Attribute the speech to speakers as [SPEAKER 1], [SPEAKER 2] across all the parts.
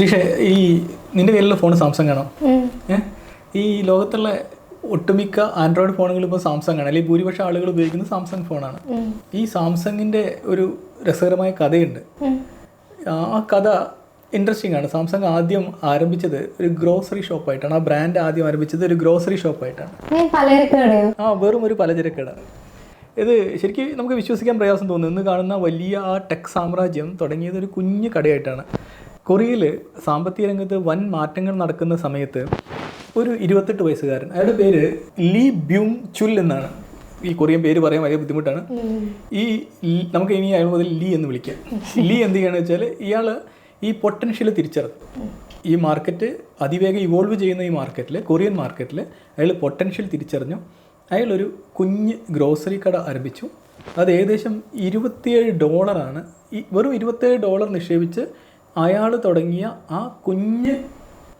[SPEAKER 1] ശ്രീഷ ഈ നിന്റെ കയ്യിലുള്ള ഫോൺ സാംസങ് ആണോ. ഈ ലോകത്തുള്ള ഒട്ടുമിക്ക ആൻഡ്രോയിഡ് ഫോണുകൾ ഇപ്പോൾ സാംസങ് ആണ്. അല്ലെങ്കിൽ ഭൂരിപക്ഷം ആളുകൾ ഉപയോഗിക്കുന്ന സാംസങ് ഫോണാണ്. ഈ സാംസങ്ങിന്റെ ഒരു രസകരമായ കഥയുണ്ട്. ആ കഥ ഇൻട്രസ്റ്റിംഗ് ആണ്. സാംസങ് ആദ്യം ആരംഭിച്ചത് ഒരു ഗ്രോസറി ഷോപ്പായിട്ടാണ് ആ ബ്രാൻഡ് ആദ്യം ആരംഭിച്ചത് ഒരു ഗ്രോസറി ഷോപ്പായിട്ടാണ് ആ വെറും ഒരു പലചരക്കട ഇത് ശരിക്കും നമുക്ക് വിശ്വസിക്കാൻ പ്രയാസം തോന്നുന്നു. ഇന്ന് കാണുന്ന വലിയ ആ ടെക് സാമ്രാജ്യം തുടങ്ങിയത് ഒരു കുഞ്ഞു കടയായിട്ടാണ്. കൊറിയയിൽ സാമ്പത്തിക രംഗത്ത് വൻ മാറ്റങ്ങൾ നടക്കുന്ന സമയത്ത് ഒരു ഇരുപത്തെട്ട് വയസ്സുകാരൻ അയാളുടെ പേര് ലീ ബ്യൂങ് ചുൽ എന്നാണ്. ഈ കൊറിയൻ പേര് പറയാൻ വലിയ ബുദ്ധിമുട്ടാണ്. ഈ നമുക്ക് ഇനി അയാൾ മുതൽ ലീ എന്ന് വിളിക്കാം. ലീ എന്ത് ചെയ്യുകയാണെന്ന് വെച്ചാൽ ഇയാൾ ഈ പൊട്ടൻഷ്യൽ തിരിച്ചറിഞ്ഞു. ഈ മാർക്കറ്റ് അതിവേഗം ഇവോൾവ് ചെയ്യുന്ന ഈ മാർക്കറ്റിൽ കൊറിയൻ മാർക്കറ്റിൽ അയാൾ പൊട്ടൻഷ്യൽ തിരിച്ചറിഞ്ഞു. അയാളൊരു കുഞ്ഞ് ഗ്രോസറി കട ആരംഭിച്ചു. അത് ഏകദേശം ഇരുപത്തിയേഴ് ഡോളറാണ്. ഈ വെറും ഇരുപത്തേഴ് ഡോളർ നിക്ഷേപിച്ച് അയാൾ തുടങ്ങിയ ആ കുഞ്ഞ്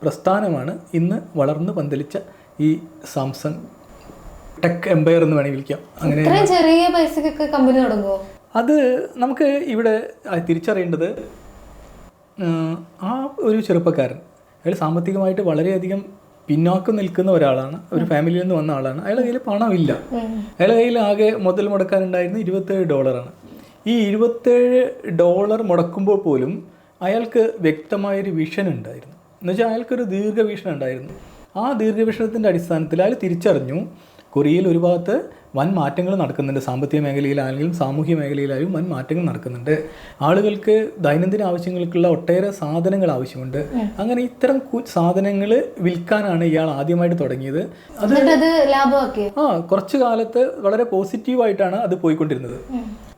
[SPEAKER 1] പ്രസ്ഥാനമാണ് ഇന്ന് വളർന്നു പന്തലിച്ച ഈ സാംസങ് ടെക് എംപയർ എന്ന് വേണമെങ്കിൽ വിളിക്കാം. അങ്ങനെ
[SPEAKER 2] ചെറിയ പൈസക്കൊക്കെ കമ്പനി തുടങ്ങുമോ
[SPEAKER 1] അത് നമുക്ക് ഇവിടെ തിരിച്ചറിയേണ്ടത് ആ ഒരു ചെറുപ്പക്കാരൻ. അയാൾ സാമ്പത്തികമായിട്ട് വളരെയധികം പിന്നോക്കം നിൽക്കുന്ന ഒരാളാണ്. ഒരു ഫാമിലിയിൽ നിന്ന് വന്ന ആളാണ്. അയാളുടെ കയ്യിൽ പണമില്ല. അയാളുടെ കയ്യിൽ ആകെ മുതൽ മുടക്കാനുണ്ടായിരുന്ന ഇരുപത്തേഴ് ഡോളറാണ്. ഈ ഇരുപത്തേഴ് ഡോളർ മുടക്കുമ്പോൾ പോലും അയാൾക്ക് വ്യക്തമായൊരു വിഷൻ ഉണ്ടായിരുന്നു. എന്നുവെച്ചാൽ അയാൾക്കൊരു ദീർഘവീക്ഷണം ഉണ്ടായിരുന്നു. ആ ദീർഘവീക്ഷണത്തിന്റെ അടിസ്ഥാനത്തിൽ അയാൾ തിരിച്ചറിഞ്ഞു കൊറിയയിൽ ഒരു ഭാഗത്ത് വൻ മാറ്റങ്ങൾ നടക്കുന്നുണ്ട്. സാമ്പത്തിക മേഖലയിലാണെങ്കിലും സാമൂഹ്യ മേഖലയിലായാലും വൻ മാറ്റങ്ങൾ നടക്കുന്നുണ്ട്. ആളുകൾക്ക് ദൈനംദിന ആവശ്യങ്ങൾക്കുള്ള ഒട്ടേറെ സാധനങ്ങൾ ആവശ്യമുണ്ട്. അങ്ങനെ ഇത്തരം സാധനങ്ങൾ വിൽക്കാനാണ് ഇയാൾ ആദ്യമായിട്ട് തുടങ്ങിയത്. അത് ആ കുറച്ചു കാലത്ത് വളരെ പോസിറ്റീവായിട്ടാണ് അത് പോയിക്കൊണ്ടിരുന്നത്.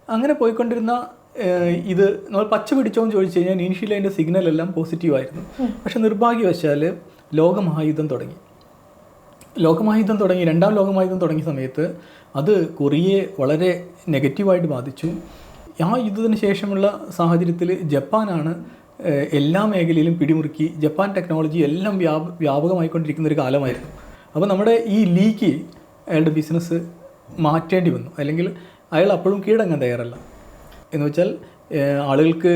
[SPEAKER 1] അങ്ങനെ പോയിക്കൊണ്ടിരുന്ന ഇത് നമ്മൾ പച്ച പിടിച്ചോ എന്ന് ചോദിച്ചു കഴിഞ്ഞാൽ ഇനീഷ്യലി അതിന്റെ സിഗ്നൽ എല്ലാം പോസിറ്റീവായിരുന്നു പക്ഷെ നിർഭാഗ്യവശാൽ ലോകമഹായുദ്ധം തുടങ്ങി. ലോകമഹായുദ്ധം തുടങ്ങി രണ്ടാം ലോകമഹായുദ്ധം തുടങ്ങിയ സമയത്ത് അത് കൊറിയയെ വളരെ നെഗറ്റീവായിട്ട് ബാധിച്ചു. ആ യുദ്ധത്തിന് ശേഷമുള്ള സാഹചര്യത്തിൽ ജപ്പാനാണ് എല്ലാ മേഖലയിലും പിടിമുറുക്കി ജപ്പാൻ ടെക്നോളജി എല്ലാം വ്യാപ വ്യാപകമായിക്കൊണ്ടിരിക്കുന്ന ഒരു കാലമായിരുന്നു. അപ്പോൾ നമ്മുടെ ഈ ലീക്ക് അയാളുടെ ബിസിനസ് മാറ്റേണ്ടി വന്നു. അല്ലെങ്കിൽ അയാൾ അപ്പോഴും കീഴടങ്ങാൻ തയ്യാറല്ല. എന്ന് വെച്ചാൽ ആളുകൾക്ക്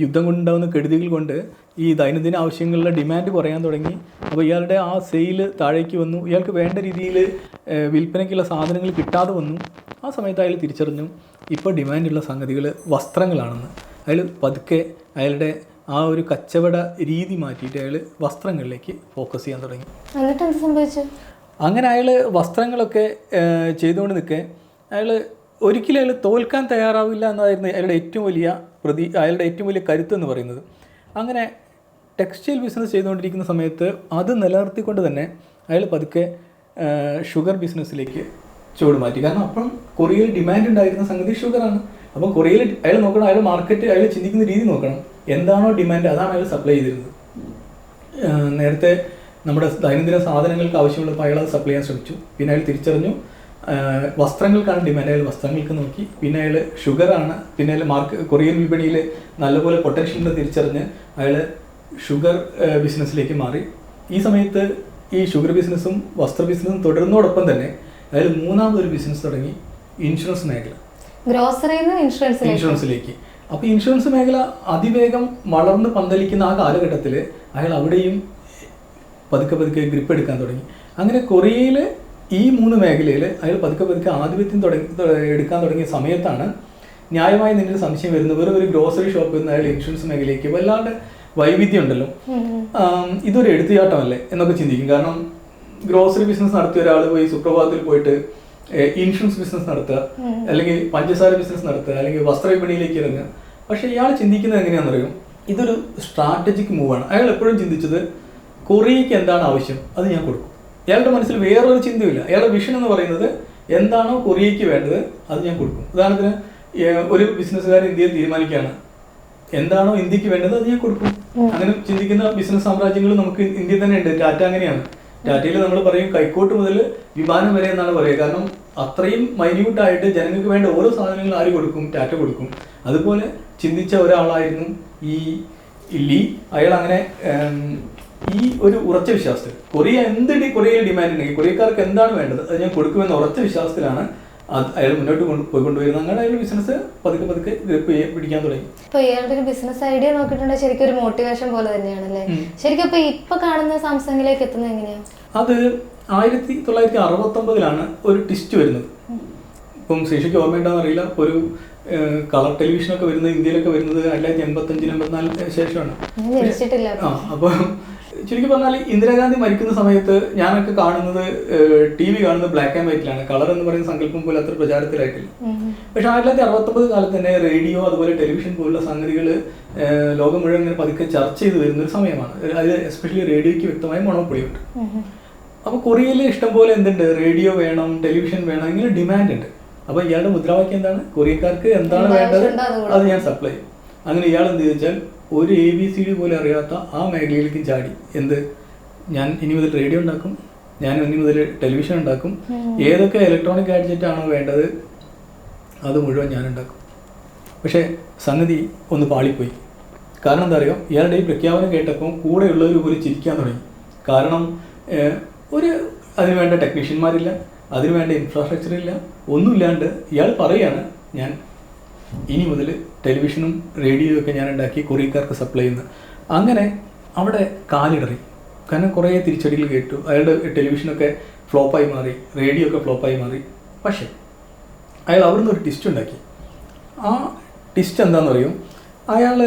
[SPEAKER 1] യുദ്ധം കൊണ്ടുണ്ടാകുന്ന കെടുതികൾ കൊണ്ട് ഈ ദൈനംദിന ആവശ്യങ്ങളുടെ ഡിമാൻഡ് കുറയാൻ തുടങ്ങി. അപ്പോൾ ഇയാളുടെ ആ സെയിൽ താഴേക്ക് വന്നു. ഇയാൾക്ക് വേണ്ട രീതിയിൽ വിൽപ്പനയ്ക്കുള്ള സാധനങ്ങൾ കിട്ടാതെ വന്നു. ആ സമയത്ത് അയാൾ തിരിച്ചറിഞ്ഞു ഇപ്പോൾ ഡിമാൻഡുള്ള സംഗതികൾ വസ്ത്രങ്ങളാണെന്ന്. അയാൾ പതുക്കെ അയാളുടെ ആ ഒരു കച്ചവട രീതി മാറ്റിയിട്ട് അയാൾ വസ്ത്രങ്ങളിലേക്ക് ഫോക്കസ് ചെയ്യാൻ തുടങ്ങി.
[SPEAKER 2] എന്നിട്ട് എന്ത് സംഭവിച്ചു?
[SPEAKER 1] അങ്ങനെ അയാൾ വസ്ത്രങ്ങളൊക്കെ ചെയ്തുകൊണ്ട് നിൽക്കെ. അയാൾ ഒരിക്കലും അയാൾ തോൽക്കാൻ തയ്യാറാവില്ല എന്നതായിരുന്നു അയാളുടെ ഏറ്റവും വലിയ പ്രതി അയാളുടെ ഏറ്റവും വലിയ കരുത്ത് എന്ന് പറയുന്നത്. അങ്ങനെ ടെക്സ്റ്റൈൽ ബിസിനസ് ചെയ്തുകൊണ്ടിരിക്കുന്ന സമയത്ത് അത് നിലനിർത്തിക്കൊണ്ട് തന്നെ അയാൾ പതുക്കെ ഷുഗർ ബിസിനസ്സിലേക്ക് ചുവട് മാറ്റി. കാരണം അപ്പം കൊറിയയിൽ ഡിമാൻഡ് ഉണ്ടായിരുന്ന സംഗതി ഷുഗറാണ് അപ്പം കൊറിയയിൽ അയാൾ നോക്കണം അയാൾ മാർക്കറ്റ് അയാൾ ചിന്തിക്കുന്ന രീതി നോക്കണം. എന്താണോ ഡിമാൻഡ് അതാണ് അയാൾ സപ്ലൈ ചെയ്തിരുന്നത്. നേരത്തെ നമ്മുടെ ദൈനംദിന സാധനങ്ങൾക്ക് ആവശ്യമുള്ളപ്പോൾ അയാൾ അത് സപ്ലൈ ചെയ്യാൻ ശ്രമിച്ചു. പിന്നെ അയാൾ തിരിച്ചറിഞ്ഞു. വസ്ത്രങ്ങൾക്കാണ് ഡിമാൻഡ് അയാൾ വസ്ത്രങ്ങൾക്ക് നോക്കി. പിന്നെ അയാൾ ഷുഗറാണ് പിന്നെ അയാൾ മാർക്ക് കൊറിയൻ വിപണിയിൽ നല്ലപോലെ പൊട്ടൻഷ്യൽ ഉണ്ടെന്ന് തിരിച്ചറിഞ്ഞ് അയാൾ ഷുഗർ ബിസിനസ്സിലേക്ക് മാറി. ഈ സമയത്ത് ഈ ഷുഗർ ബിസിനസ്സും വസ്ത്ര ബിസിനസ്സും തുടരുന്നതോടൊപ്പം തന്നെ അയാൾ മൂന്നാമതൊരു ബിസിനസ് തുടങ്ങി ഇൻഷുറൻസ് മേഖല.
[SPEAKER 2] ഇൻഷുറൻസിലേക്ക്
[SPEAKER 1] അപ്പോൾ ഇൻഷുറൻസ് മേഖല അതിവേഗം വളർന്ന് പന്തലിക്കുന്ന ആ കാലഘട്ടത്തിൽ അയാൾ അവിടെയും പതുക്കെ പതുക്കെ ഗ്രിപ്പ് എടുക്കാൻ തുടങ്ങി. അങ്ങനെ കൊറിയയിൽ ഈ മൂന്ന് മേഖലയിൽ അയാൾ പതുക്കെ പതുക്കെ ആധിപത്യം തുടങ്ങി എടുക്കാൻ തുടങ്ങിയ സമയത്താണ് ന്യായമായി നിന്നിൽ സംശയം വരുന്നത്. വെറും ഒരു ഗ്രോസറി ഷോപ്പിൽ നിന്ന് അയാൾ ഇൻഷുറൻസ് മേഖലയ്ക്ക് വല്ലാണ്ട് വൈവിധ്യം ഉണ്ടല്ലോ. ഇതൊരു എടുത്തുചാട്ടമല്ലേ എന്നൊക്കെ ചിന്തിക്കും. കാരണം ഗ്രോസറി ബിസിനസ് നടത്തിയ ഒരാൾ പോയി സുപ്രഭാതത്തിൽ പോയിട്ട് ഇൻഷുറൻസ് ബിസിനസ് നടത്തുക അല്ലെങ്കിൽ പഞ്ചസാര ബിസിനസ് നടത്തുക അല്ലെങ്കിൽ വസ്ത്രവിപണിയിലേക്ക് ഇറങ്ങുക. പക്ഷെ ഇയാൾ ചിന്തിക്കുന്നത് എങ്ങനെയാണെന്നറിയും? ഇതൊരു സ്ട്രാറ്റജിക് മൂവാണ് അയാൾ എപ്പോഴും ചിന്തിച്ചത് കൊറിയയ്ക്ക് എന്താണ് ആവശ്യം? അത് ഞാൻ കൊടുക്കും. അയാളുടെ മനസ്സിൽ വേറൊരു ചിന്തയില്ല അയാളുടെ വിഷൻ എന്ന് പറയുന്നത് എന്താണോ കൊറിയയ്ക്ക് വേണ്ടത് അത് ഞാൻ കൊടുക്കും. ഉദാഹരണത്തിന് ഒരു ബിസിനസ്സുകാരൻ ഇന്ത്യയിൽ തീരുമാനിക്കുകയാണ്. എന്താണോ ഇന്ത്യയ്ക്ക് വേണ്ടത് അത് ഞാൻ കൊടുക്കും. അങ്ങനെ ചിന്തിക്കുന്ന ബിസിനസ് സാമ്രാജ്യങ്ങൾ നമുക്ക് ഇന്ത്യയിൽ തന്നെ ഉണ്ട്. ടാറ്റ അങ്ങനെയാണ്. ടാറ്റയിൽ നമ്മൾ പറയും കൈക്കോട്ട് മുതൽ വിമാനം വരെ എന്നാണ് പറയുക. കാരണം അത്രയും മൈന്യൂട്ടായിട്ട് ജനങ്ങൾക്ക് വേണ്ട ഓരോ സാധനങ്ങളും ആര് കൊടുക്കും? ടാറ്റ കൊടുക്കും. അതുപോലെ ചിന്തിച്ച ഒരാളായിരുന്നു ഈ ലീ അയാൾ അങ്ങനെ ഈ ഒരു ഉറച്ച വിശ്വാസത്തിൽ കൊറിയ എന്ത് കൊറിയയിൽ ഡിമാൻഡ് ഉണ്ടെങ്കിൽ കൊറിയക്കാർക്ക് എന്താണ് വേണ്ടത്? അത് ഞാൻ കൊടുക്കുമെന്ന ഉറച്ച വിശ്വാസത്തിലാണ് അയാൾ മുന്നോട്ട് കൊണ്ട് പോയിക്കൊണ്ടുവരുന്ന അങ്ങനെ അയാൾ ബിസിനസ് പതുക്കെ പതുക്കെ ഗ്രിപ്പ് പിടിക്കാൻ തുടങ്ങി.
[SPEAKER 2] ഇപ്പൊ ഇയാളുടെ ഒരു ബിസിനസ് ഐഡിയ നോക്കിയിട്ടുണ്ടെങ്കിൽ ശരിക്കും ഒരു മോട്ടിവേഷൻ പോലെ തന്നെയാണ്
[SPEAKER 1] അല്ലേ
[SPEAKER 2] ശരിക്കും ഇപ്പൊ ഇപ്പൊ കാണുന്ന സാംസങ്ങിലേക്ക് എത്തുന്നത് എങ്ങനെയാ?
[SPEAKER 1] അത് ആയിരത്തി തൊള്ളായിരത്തി അറുപത്തൊമ്പതിലാണ് ഒരു ടിസ്റ്റ് വരുന്നത്. ഇപ്പം ശേഷിക്ക് ഓർമ്മയുണ്ടാന്ന് അറിയില്ല. ഒരു കളർ ടെലിവിഷനൊക്കെ വരുന്നത് ഇന്ത്യയിലൊക്കെ വരുന്നത് തൊള്ളായിരത്തി എൺപത്തഞ്ചിന് എൺപത്തിനാലിന് ശേഷമാണ് ആ അപ്പോൾ ചുരുക്കി പറഞ്ഞാൽ ഇന്ദിരാഗാന്ധി മരിക്കുന്ന സമയത്ത് ഞാനൊക്കെ കാണുന്നത് ടി വി കാണുന്നത് ബ്ലാക്ക് ആൻഡ് വൈറ്റിലാണ് കളർ എന്ന് പറയുന്ന സങ്കല്പം പോലും അത്ര പ്രചാരത്തിലായിട്ടില്ല. പക്ഷെ ആയിരത്തി തൊള്ളായിരത്തി അറുപത്തൊമ്പത് കാലത്ത് തന്നെ റേഡിയോ അതുപോലെ ടെലിവിഷൻ പോലുള്ള സംഗതികൾ ലോകം മുഴുവൻ ഇങ്ങനെ പതുക്കെ ചർച്ച ചെയ്ത് വരുന്ന ഒരു സമയമാണ്. അതിൽ എസ്പെഷ്യലി റേഡിയോയ്ക്ക് വ്യക്തമായി മൊണോപ്പൊളി ഉണ്ട്.
[SPEAKER 2] ഉം. ഉം.
[SPEAKER 1] അപ്പോൾ കൊറിയയിൽ ഇഷ്ടംപോലെ എന്തുണ്ട്? റേഡിയോ വേണം ടെലിവിഷൻ വേണം ഇങ്ങനെ ഡിമാൻഡ് ഉണ്ട്. അപ്പോൾ ഇയാളുടെ മുദ്രാവാക്യം എന്താണ്? കൊറിയക്കാർക്ക് എന്താണ് വേണ്ടത്?
[SPEAKER 2] അത്
[SPEAKER 1] അത് ഞാൻ സപ്ലൈ ചെയ്യും. അങ്ങനെ ഇയാൾ എന്ത് ചോദിച്ചാൽ ഒരു എ ബി സി ഡി പോലും അറിയാത്ത ആ മേഖലയിലേക്ക് ചാടി. എന്ത്? ഞാൻ ഇനി മുതൽ റേഡിയോ ഉണ്ടാക്കും. ഞാൻ ഇനി മുതൽ ടെലിവിഷൻ ഉണ്ടാക്കും. ഏതൊക്കെ ഇലക്ട്രോണിക് ഗാഡ്ജറ്റ് ആണോ വേണ്ടത് അത് മുഴുവൻ ഞാൻ ഉണ്ടാക്കും. പക്ഷേ സംഗതി ഒന്ന് പാളിപ്പോയി. കാരണം എന്താ അറിയാം? ഇയാളുടെ ഈ പ്രഖ്യാപനം കേട്ടപ്പോൾ കൂടെയുള്ളവർ പോലും ചിരിക്കാൻ തുടങ്ങി. കാരണം ഒരു അതിന് വേണ്ട ടെക്നീഷ്യന്മാരില്ല അതിന് വേണ്ട ഇൻഫ്രാസ്ട്രക്ചർ ഇല്ല ഒന്നുമില്ലാണ്ട് ഇയാൾ പറയുകയാണ് ഞാൻ ഇനി മുതൽ ടെലിവിഷനും റേഡിയോയും ഒക്കെ ഞാൻ ഉണ്ടാക്കി കൊറിയക്കാർക്ക് സപ്ലൈ ചെയ്യുന്ന. അങ്ങനെ അവിടെ കാലിടറി. കാരണം കുറേ തിരിച്ചടികൾ കേട്ടു. അയാളുടെ ടെലിവിഷനൊക്കെ ഫ്ലോപ്പായി മാറി. റേഡിയോ ഒക്കെ ഫ്ലോപ്പായി മാറി. പക്ഷേ അയാൾ അവിടുന്ന് ഒരു ടിസ്റ്റ് ഉണ്ടാക്കി. ആ ടിസ്റ്റ് എന്താണെന്ന് പറയും അയാൾ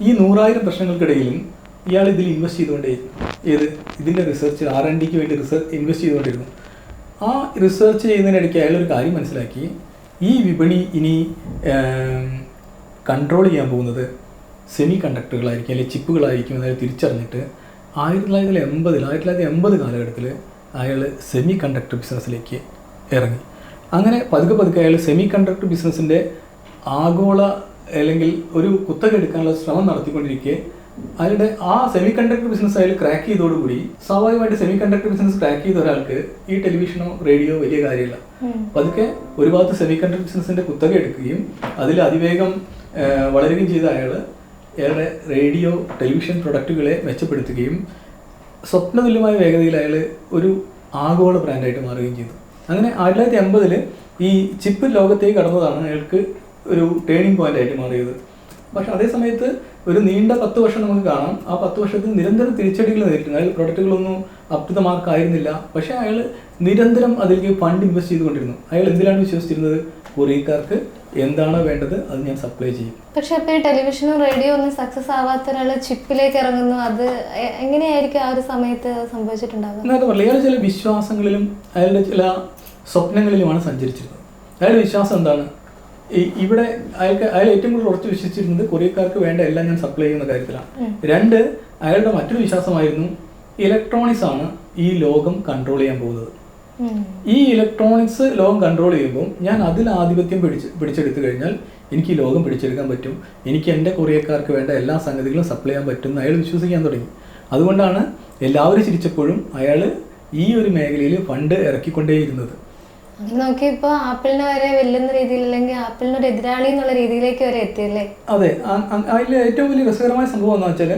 [SPEAKER 1] ഈ നൂറായിരം പ്രശ്നങ്ങൾക്കിടയിലും ഇയാൾ ഇതിൽ ഇൻവെസ്റ്റ് ചെയ്തുകൊണ്ടേ ഏത്? ഇതിന്റെ റിസർച്ച് ആർ എൻ ഡിക്ക് വേണ്ടി റിസർച്ച് ഇൻവെസ്റ്റ് ചെയ്തുകൊണ്ടിരുന്നു. ആ റിസർച്ച് ചെയ്യുന്നതിനിടയ്ക്ക് അയാൾ ഒരു കാര്യം മനസ്സിലാക്കി. ഈ വിപണി ഇനി കൺട്രോൾ ചെയ്യാൻ പോകുന്നത് സെമി കണ്ടക്ടറുകളായിരിക്കും അല്ലെങ്കിൽ ചിപ്പുകളായിരിക്കും എന്ന് തിരിച്ചറിഞ്ഞിട്ട് ആയിരത്തി തൊള്ളായിരത്തി എൺപതിൽ ആയിരത്തി തൊള്ളായിരത്തി എൺപത് കാലഘട്ടത്തിൽ അയാൾ സെമി കണ്ടക്ടർ ബിസിനസ്സിലേക്ക് ഇറങ്ങി. അങ്ങനെ പതുക്കെ പതുക്കെ അയാൾ സെമി കണ്ടക്ടർ ബിസിനസ്സിന്റെ ആഗോള അല്ലെങ്കിൽ ഒരു കുത്തക എടുക്കാനുള്ള ശ്രമം നടത്തിക്കൊണ്ടിരിക്കെ അയാളുടെ ആ സെമി കണ്ടക്ടർ ബിസിനസ് അതിൽ ക്രാക്ക് ചെയ്തോടുകൂടി സ്വാഭാവികമായിട്ട് സെമി കണ്ടക്ടർ ബിസിനസ് ക്രാക്ക് ചെയ്ത ഒരാൾക്ക് ഈ ടെലിവിഷനോ റേഡിയോ വലിയ കാര്യമില്ല. പതുക്കെ ഒരു ഭാഗത്ത് സെമി കണ്ടക്ടർ ബിസിനസിന്റെ കുത്തക എടുക്കുകയും അതിൽ അതിവേഗം വളരുകയും ചെയ്ത അയാൾ ഏറെ റേഡിയോ ടെലിവിഷൻ പ്രൊഡക്റ്റുകളെ മെച്ചപ്പെടുത്തുകയും സ്വപ്നതുല്യമായ വേഗതയിൽ അയാൾ ഒരു ആഗോള ബ്രാൻഡായിട്ട് മാറുകയും ചെയ്തു. അങ്ങനെ ആയിരത്തി തൊള്ളായിരത്തി അമ്പതിൽ ഈ ചിപ്പ് ലോകത്തേക്ക് കടന്നതാണ് അയാൾക്ക് ഒരു ടേണിംഗ് പോയിന്റ് ആയിട്ട് മാറിയത്. പക്ഷെ അതേ സമയത്ത് ഒരു നീണ്ട പത്ത് വർഷം നമുക്ക് കാണാം. ആ പത്ത് വർഷത്തിൽ നിരന്തരം തിരിച്ചടികൾ നേരിട്ടുണ്ട് അയാൾ പ്രൊഡക്റ്റുകളൊന്നും അപ് ടു ദ മാർക്ക് ആയിരുന്നില്ല പക്ഷേ അയാൾ നിരന്തരം അതിലേക്ക് ഫണ്ട് ഇൻവെസ്റ്റ് ചെയ്തുകൊണ്ടിരുന്നു. അയാൾ എന്തിലാണ് വിശ്വസിച്ചിരുന്നത്? കൊറിയക്കാർക്ക് എന്താണ് വേണ്ടത് അത് ഞാൻ സപ്ലൈ ചെയ്യും.
[SPEAKER 2] പക്ഷെ അപ്പോൾ ഈ ടെലിവിഷനും റേഡിയോ ഒന്നും സക്സസ് ആവാത്ത ഒരാൾ ചിപ്പിലേക്ക് ഇറങ്ങുന്നു. അത് എങ്ങനെയായിരിക്കും ആ ഒരു സമയത്ത് സംഭവിച്ചിട്ടുണ്ടാകും
[SPEAKER 1] നേരത്തെ പറയുക അയാൾ ചില വിശ്വാസങ്ങളിലും അയാളുടെ ചില സ്വപ്നങ്ങളിലുമാണ് സഞ്ചരിച്ചിരുന്നത്. അയാളുടെ വിശ്വാസം എന്താണ്? ഇവിടെ അയാൾക്ക് അയാൾ ഏറ്റവും കൂടുതൽ ഉറച്ചു വിശ്വസിച്ചിരുന്നത് കൊറിയക്കാർക്ക് വേണ്ട എല്ലാം ഞാൻ സപ്ലൈ ചെയ്യുന്ന കാര്യത്തിലാണ്. രണ്ട് അയാളുടെ മറ്റൊരു വിശ്വാസമായിരുന്നു ഇലക്ട്രോണിക്സ് ആണ് ഈ ലോകം കൺട്രോൾ ചെയ്യാൻ പോകുന്നത്. ഈ ഇലക്ട്രോണിക്സ് ലോകം കൺട്രോൾ ചെയ്യുമ്പോൾ ഞാൻ അതിൽ ആധിപത്യം പിടിച്ച് പിടിച്ചെടുത്തു കഴിഞ്ഞാൽ എനിക്ക് ഈ ലോകം പിടിച്ചെടുക്കാൻ പറ്റും. എനിക്ക് എന്റെ കൊറിയക്കാർക്ക് വേണ്ട എല്ലാ സംഗതികളും സപ്ലൈ ചെയ്യാൻ പറ്റും എന്ന് അയാൾ വിശ്വസിക്കാൻ തുടങ്ങി. അതുകൊണ്ടാണ് എല്ലാവരും ചിരിച്ചപ്പോഴും അയാൾ ഈ ഒരു മേഖലയിൽ ഫണ്ട് ഇറക്കിക്കൊണ്ടേയിരുന്നത്.
[SPEAKER 2] അങ്ങനെ നോക്കി ഇപ്പൊ ആപ്പിളിനെ വരെ വെല്ലുന്ന രീതിയിൽ അല്ലെങ്കിൽ ആപ്പിളിന് ഒരു എതിരാളി എന്നുള്ള രീതിയിലേക്ക് വരെ എത്തിയല്ലേ?
[SPEAKER 1] അതെ അതിൽ ഏറ്റവും വലിയ രസകരമായ സംഭവം എന്ന് വെച്ചാൽ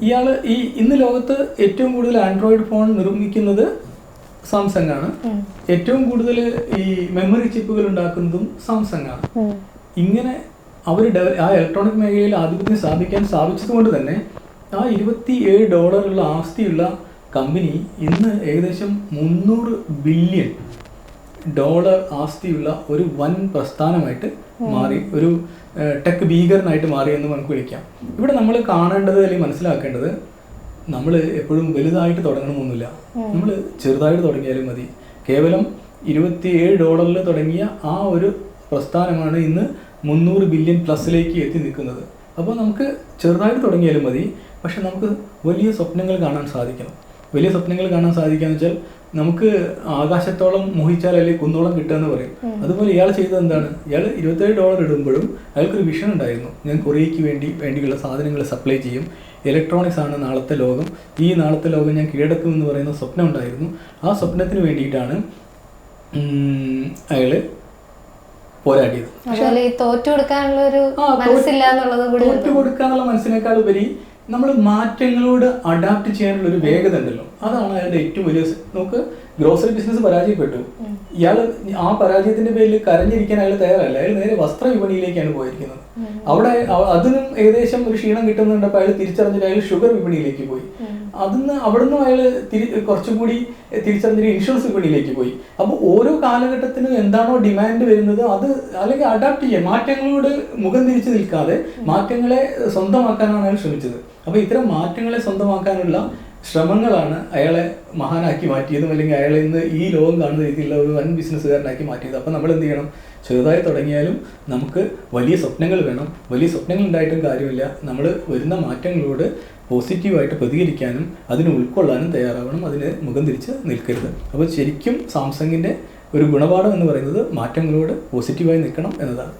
[SPEAKER 1] ഇയാൾ ഈ ഇന്ന് ലോകത്ത് ഏറ്റവും കൂടുതൽ ആൻഡ്രോയിഡ് ഫോൺ നിർമ്മിക്കുന്നത് സാംസങ് ആണ് ഏറ്റവും കൂടുതൽ ഈ മെമ്മറി ചിപ്പുകൾ ഉണ്ടാക്കുന്നതും സാംസങ് ആണ് ഇങ്ങനെ അവർ ആ ഇലക്ട്രോണിക് മേഖലയിൽ ആധിപത്യം സ്ഥാപിക്കാൻ സാധിച്ചത് കൊണ്ട് തന്നെ ആ ഇരുപത്തി ഏഴ് ഡോളറുള്ള ആസ്തിയുള്ള കമ്പനി ഇന്ന് ഏകദേശം മുന്നൂറ് ബില്യൺ ഡോളർ ആസ്തിയുള്ള ഒരു വൻ പ്രസ്ഥാനമായിട്ട് മാറി ഒരു ടെക് ഭീകരനായിട്ട് മാറി എന്ന് നമുക്ക് വിളിക്കാം. ഇവിടെ നമ്മൾ കാണേണ്ടത് അല്ലെങ്കിൽ മനസ്സിലാക്കേണ്ടത് നമ്മൾ എപ്പോഴും വലുതായിട്ട് തുടങ്ങണമെന്നില്ല നമ്മൾ ചെറുതായിട്ട് തുടങ്ങിയാലും മതി. കേവലം ഇരുപത്തിയേഴ് ഡോളറിൽ തുടങ്ങിയ ആ ഒരു പ്രസ്ഥാനമാണ് ഇന്ന് മുന്നൂറ് ബില്യൺ പ്ലസിലേക്ക് എത്തി നിൽക്കുന്നത്. അപ്പോൾ നമുക്ക് ചെറുതായിട്ട് തുടങ്ങിയാലും മതി. പക്ഷെ നമുക്ക് വലിയ സ്വപ്നങ്ങൾ കാണാൻ സാധിക്കണം. വലിയ സ്വപ്നങ്ങൾ കാണാൻ സാധിക്കുക സാധിക്കാന്ന് വെച്ചാൽ നമുക്ക് ആകാശത്തോളം മോഹിച്ചാൽ അല്ലെങ്കിൽ കുന്നോളം കിട്ടുക പറയും. അതുപോലെ ഇയാൾ ചെയ്തത് എന്താണ്? ഇയാൾ ഇരുപത്തേഴ് ഡോളർ ഇടുമ്പോഴും അയാൾക്കൊരു വിഷൻ ഉണ്ടായിരുന്നു. ഞാൻ കൊറിയയ്ക്ക് വേണ്ടി വേണ്ടിയുള്ള സാധനങ്ങൾ സപ്ലൈ ചെയ്യും. ഇലക്ട്രോണിക്സ് ആണ് നാളത്തെ ലോകം. ഈ നാളത്തെ ലോകം ഞാൻ കീഴടക്കും എന്ന് പറയുന്ന സ്വപ്നം ഉണ്ടായിരുന്നു. ആ സ്വപ്നത്തിന് വേണ്ടിയിട്ടാണ് അയാൾ പോരാടിയത്.
[SPEAKER 2] തോറ്റു കൊടുക്കാനുള്ള
[SPEAKER 1] മനസ്സിനേക്കാൾ ഉപരി നമ്മൾ മാറ്റങ്ങളോട് അഡാപ്റ്റ് ചെയ്യാനുള്ള ഒരു വേഗത ഉണ്ടല്ലോ. അതാണ് അതിന്റെ ഏറ്റവും വലിയ നമുക്ക് ഗ്രോസറി ബിസിനസ് പരാജയപ്പെട്ടു. ഇയാൾ ആ പരാജയത്തിന്റെ പേരിൽ കരഞ്ഞിരിക്കാൻ അയാൾ തയ്യാറല്ല. അയാൾ നേരെ വസ്ത്ര വിപണിയിലേക്കാണ് പോയിരിക്കുന്നത് അവിടെ അതിനും ഏകദേശം ഒരു ക്ഷീണം കിട്ടുന്നുണ്ടപ്പോൾ അയാൾ തിരിച്ചറിഞ്ഞിട്ട് അയാൾ ഷുഗർ വിപണിയിലേക്ക് പോയി. അതിന്ന് അവിടുന്ന് അയാൾ തിരി കുറച്ചും കൂടി തിരിച്ചറിഞ്ഞിട്ട് ഇൻഷുറൻസ് വിപണിയിലേക്ക് പോയി. അപ്പോൾ ഓരോ കാലഘട്ടത്തിനും എന്താണോ ഡിമാൻഡ് വരുന്നത് അത് അല്ലെങ്കിൽ അഡാപ്റ്റ് ചെയ്യാൻ മാറ്റങ്ങളോട് മുഖം തിരിച്ചു നിൽക്കാതെ മാറ്റങ്ങളെ സ്വന്തമാക്കാനാണ് അയാൾ ശ്രമിച്ചത്. അപ്പോൾ ഇത്തരം മാറ്റങ്ങളെ സ്വന്തമാക്കാനുള്ള ശ്രമങ്ങളാണ് അയാളെ മഹാനാക്കി മാറ്റിയതും അല്ലെങ്കിൽ അയാളെ ഇന്ന് ഈ ലോകം കാണുന്ന രീതിയിലുള്ള ഒരു വൻ ബിസിനസ്സുകാരനാക്കി മാറ്റിയത്. അപ്പം നമ്മൾ എന്ത് ചെയ്യണം? ചെറുതായി തുടങ്ങിയാലും നമുക്ക് വലിയ സ്വപ്നങ്ങൾ വേണം. വലിയ സ്വപ്നങ്ങൾ ഉണ്ടായിട്ടും കാര്യമില്ല. നമ്മൾ വരുന്ന മാറ്റങ്ങളോട് പോസിറ്റീവായിട്ട് പ്രതികരിക്കാനും അതിനെ ഉൾക്കൊള്ളാനും തയ്യാറാവണം. അതിന് മുഖം തിരിച്ച് നിൽക്കരുത്. അപ്പോൾ ശരിക്കും സാംസങ്ങിന്റെ ഒരു ഗുണപാഠം എന്ന് പറയുന്നത് മാറ്റങ്ങളോട് പോസിറ്റീവായി നിൽക്കണം എന്നതാണ്.